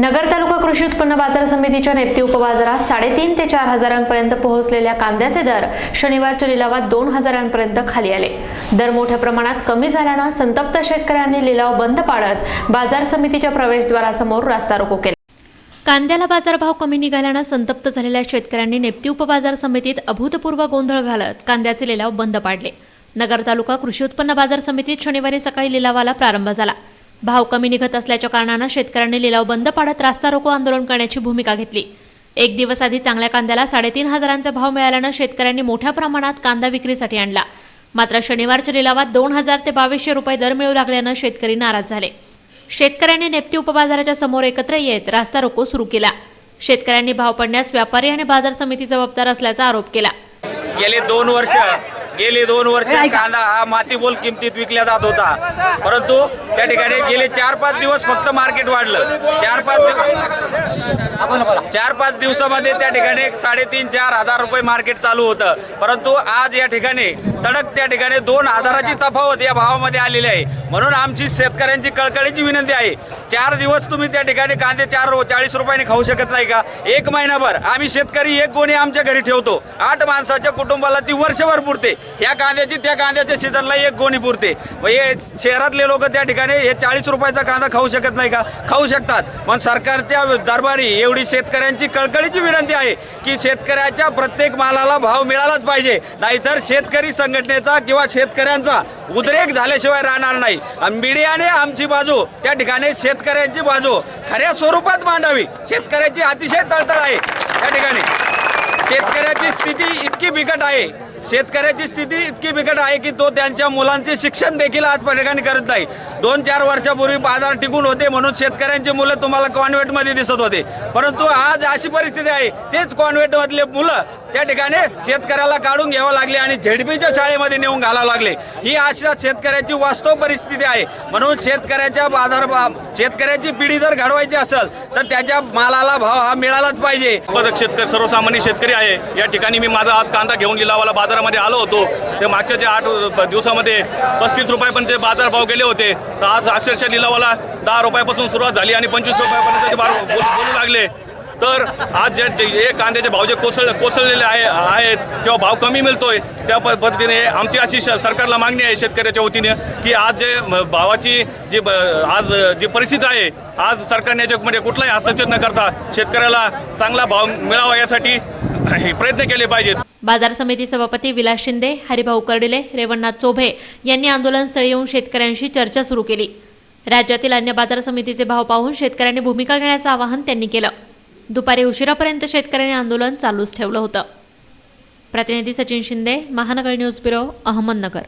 नगर तालुका कृषी उत्पन्न बाजार समितीच्या नेप्ती उपबाजारात साडेतीन ते चार हजारांपर्यंत पोहोचलेल्या कांद्याचे दर शनिवारच्या लिलावात दोन हजारांपर्यंत खाली आले. दर मोठ्या प्रमाणात कमी झाल्यानं संतप्त शेतकऱ्यांनी लिलाव बंद पाडत बाजार समितीच्या प्रवेशद्वारासमोर रास्ता रोको केला. कांद्याला बाजारभाव कमी निघाल्यानं संतप्त झालेल्या शेतकऱ्यांनी नेप्ती उपबाजार समितीत अभूतपूर्व गोंधळ घालत कांद्याचे लिलाव बंद पाडले. नगर तालुका कृषी उत्पन्न बाजार समितीत शनिवारी सकाळी लिलावाला प्रारंभ झाला. भाव कमी निघत असल्याच्या कारणानं शेतकऱ्यांनी लिलाव बंद पाडत रास्ता रोको आंदोलन करण्याची भूमिका घेतली. एक दिवस आधी चांगल्या कांद्याला साडेतीन हजारांचा भाव मिळाल्यानं शेतकऱ्यांनी मोठ्या प्रमाणात कांदा विक्रीसाठी आणला. मात्र शनिवारच्या लिलावात दोन हजार ते बावीसशे रुपये दर मिळू लागल्यानं शेतकरी नाराज झाले. शेतकऱ्यांनी नेप्ती उपबाजाराच्या समोर एकत्र येत रास्ता रोको सुरू केला. शेतकऱ्यांनी भाव पडण्यास व्यापारी आणि बाजार समिती जबाबदार असल्याचा आरोप केला. गेले दोन वर्ष गेले दोन वर्ष कांदा हा मातीबोल किमतीत विकला जात होता. परंतु त्या ठिकाणी गेले चार पाच दिवस फक्त मार्केट वाढलं. चार पाच दिवस चार पाच दिवसामध्ये त्या ठिकाणी साडेतीन चार हजार रुपये मार्केट चालू होतं. परंतु आज या ठिकाणी तडक त्या ठिकाणी दोन हजाराची तफावत या भावामध्ये आलेली आहे. म्हणून आमची शेतकऱ्यांची कळकळीची विनंती आहे. चार दिवस तुम्ही त्या ठिकाणी कांदे चार चाळीस रुपयाने खाऊ शकत नाही का? एक महिनाभर आम्ही शेतकरी एक गोणी आमच्या घरी ठेवतो. आठ माणसाच्या कुटुंबाला ती वर्षभर पुरते. ह्या कांद्याची त्या कांद्याच्या सीझनला एक गोणी पुरते. व हे शहरातले लोक त्या ठिकाणी हे चाळीस रुपयाचा कांदा खाऊ शकत नाही का? खाऊ शकतात. पण सरकारच्या दरबारी एवढी शेतकऱ्यांची कळकळीची विनंती आहे की शेतकऱ्याच्या प्रत्येक मालाला भाव मिळालाच पाहिजे. नाहीतर शेतकरी संघटनेचा किंवा शेतकऱ्यांचा उद्रेक झाल्याशिवाय राहणार नाही. मीडियाने आमची बाजू त्या ठिकाणी शेतकऱ्यांची बाजू खऱ्या स्वरूपात मांडावी. शेतकऱ्याची अतिशय तळतळ आहे त्या ठिकाणी. शेतकऱ्याची स्थिती इतकी बिकट आहे. शेतकऱ्याची स्थिती इतकी बिकट आहे की तो त्यांच्या मुलांचे शिक्षण देखील आज ठिकाणी करत नाही. दोन चार वर्षापूर्वी बाजार टिकून होते म्हणून शेतकऱ्यांची मुलं तुम्हाला कॉन्व्हेंटमध्ये दिसत होते. परंतु आज अशी परिस्थिती आहे तेच कॉन्व्हेंटमधले मुलं त्या ठिकाणी शेतकऱ्याला काढून घ्यावं लागले आणि झेडपीच्या शाळेमध्ये नेऊन घालावं लागले. ही अशा शेतकऱ्याची वास्तव परिस्थिती आहे. म्हणून शेतकऱ्याच्या बाजार शेतकऱ्याची पिढी जर घडवायची असेल तर त्याच्या मालाला भाव हा मिळालाच पाहिजे. उत्पादक शेतकरी सर्वसामान्य शेतकरी आहे. या ठिकाणी मी माझा आज कांदा घेऊन लिलावाला बाजारामध्ये आलो होतो. ते मागच्या ज्या आठ दिवसामध्ये पस्तीस रुपयापर्यंत बाजार बाजारभाव गेले होते. तर आज अक्षरशः लिलावाला दहा रुपयापासून सुरुवात झाली आणि पंचवीस रुपयापर्यंत ते बोलू लागले. तर आज जे हे कांद्याचे भाव जे कोसळ कोसळलेले आहे आहेत किंवा भाव कमी मिळतोय त्या पद्धतीने आमची अशी सरकारला मागणी आहे शेतकऱ्याच्या वतीने की आज जे भावाची जी आज जी परिस्थिती आहे आज सरकारने याच्यामध्ये कुठलाही हस्तक्षेप न करता शेतकऱ्याला चांगला भाव मिळावा यासाठी प्रयत्न केले पाहिजेत. बाजार समिती सभापती विलास शिंदे हरिभाऊ कर्डिले रेवणनाथ चोभे यांनी आंदोलनस्थळी येऊन शेतकऱ्यांशी चर्चा सुरू केली. राज्यातील अन्य बाजार समितीचे भाव पाहून शेतकऱ्यांनी भूमिका घेण्याचं आवाहन त्यांनी केलं. दुपारी उशिरापर्यंत शेतकऱ्यांनी आंदोलन चालूच ठेवलं होतं. प्रतिनिधी सचिन शिंदे महानगर न्यूज ब्युरो अहमदनगर.